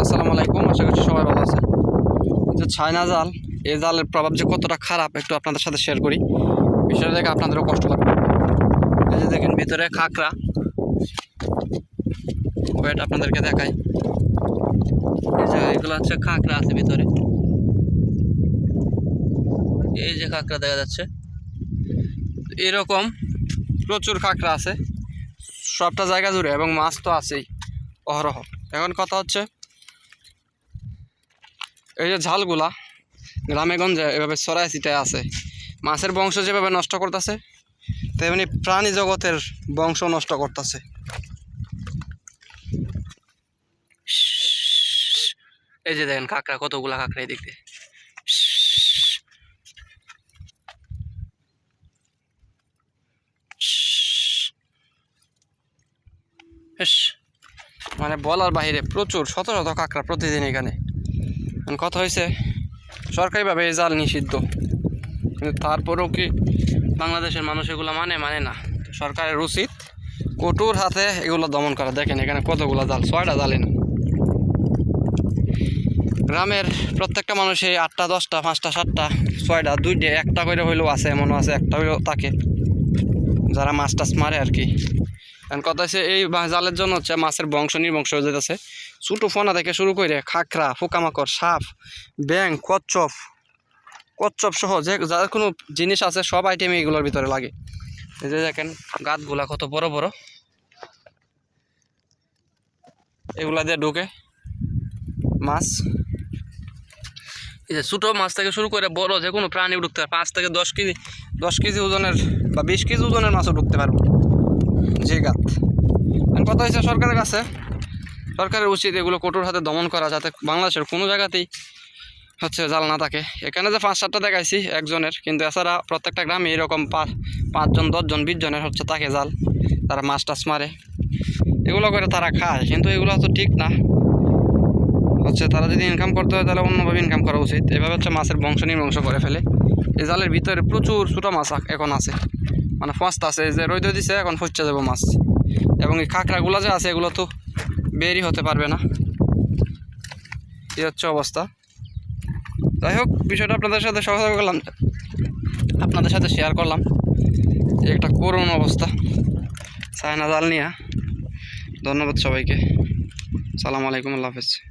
আসসালামু আলাইকুম, আশা করছি সবাই ভালো আছে যে ছায়না জাল, এই জালের প্রভাব যে কতটা খারাপ একটু আপনাদের সাথে শেয়ার করি। বিষয়টা দেখে আপনাদেরও কষ্ট লাগবে এই যে দেখেন ভিতরে খাকরা ওয়েট আপনাদেরকে দেখাই। এই যে এগুলো হচ্ছে খাকরা আছে ভিতরে। এই যে খাকরা দেখা যাচ্ছে। এরকম প্রচুর খাকরা আছে। সবটা জায়গা জুড়ে এবং মাছ তো আছেই। অহরহ। এখন কথা হচ্ছে এই যে ঝালগুলা গ্রামে গঞ্জে এভাবে ছড়ায় ছিটায় আছে মাছের বংশ যেভাবে নষ্ট করতেছে তেমনি প্রাণী জগতের বংশ নষ্ট করতেছে। এই যে দেখেন কাঁকড়া কতগুলা কাঁকড়া এই দিয়ে। ইস, মানে বলার বাইরে প্রচুর শত শত কাঁকড়া প্রতিদিন এখানে। এখন কথা হয়েছে সরকারিভাবে এই জাল নিষিদ্ধ। কিন্তু তারপরেও কি বাংলাদেশের মানুষ এগুলো মানে মানে না। সরকারের উচিত কঠোর হাতে এগুলো দমন করা। দেখেন এখানে কতগুলো জাল, ছয়টা জালে না গ্রামের প্রত্যেকটা মানুষই আটটা, দশটা, পাঁচটা, সাতটা, ছয়টা, দুইটা, একটা করে হইলেও আছে, এমনও আছে, একটা হইলেও থাকে। যারা মাছ টাছ মারে আর কি। কারণ কথা হচ্ছে এই জালের জন্য হচ্ছে মাছের বংশ নির্বংশ হয়ে যেতেছে ছোটো ফোনা থেকে শুরু করে খাকরা পোকামাকড়, সাপ ব্যাং কচ্ছপ কচ্ছপ সহ যে যার কোনো জিনিস আছে, সব আইটেম এগুলোর ভিতরে লাগে। এই যে দেখেন গাছগুলা কত বড় বড়। এগুলা দিয়ে ঢুকে মাছ। যে ছোটো মাছ থেকে শুরু করে বড় যে কোনো প্রাণী ঢুকতে পারে, পাঁচ থেকে দশ কেজি দশ কেজি ওজনের বা বিশ কেজি ওজনের মাছও ঢুকতে পারব। যে গাত। কথা হয়েছে সরকারের কাছে। সরকারের উচিত এগুলো কঠোর হাতে দমন করা যাতে বাংলাদেশের কোনো জায়গাতেই হচ্ছে জাল না থাকে। এখানে যে পাঁচ সাতটা দেখাইছি একজনের, কিন্তু এছাড়া প্রত্যেকটা গ্রামে এরকম পাঁচ, পাঁচজন, দশজন বিশ জনের হচ্ছে তাকে জাল। তারা মাছ টাছ মারে। এগুলো করে তারা খায়, কিন্তু এগুলো তো ঠিক না। হচ্ছে তারা যদি ইনকাম করতে হয় তাহলে অন্যভাবে ইনকাম করা উচিত। এভাবে হচ্ছে মাছের বংশ নির্বংশ করে ফেলে। এই জালের ভিতরে প্রচুর ছোটো মাছ এখন আছে। মানে ফার্স্ট আছে যে রৈদ দিছে, এখন ফচ্ছে যাব মাছ। এবং এই কাঁকড়াগুলো যে আছে, এগুলো তো বেরই হতে পারবে না। এই হচ্ছে অবস্থা। যাই হোক, বিষয়টা আপনাদের সাথে সহযোগ করলাম আপনাদের সাথে শেয়ার করলাম। একটা করুণ অবস্থা। চায়না জাল নিয়ে। ধন্যবাদ সবাইকে। সালাম আলাইকুম, আল্লাহ হাফেজ।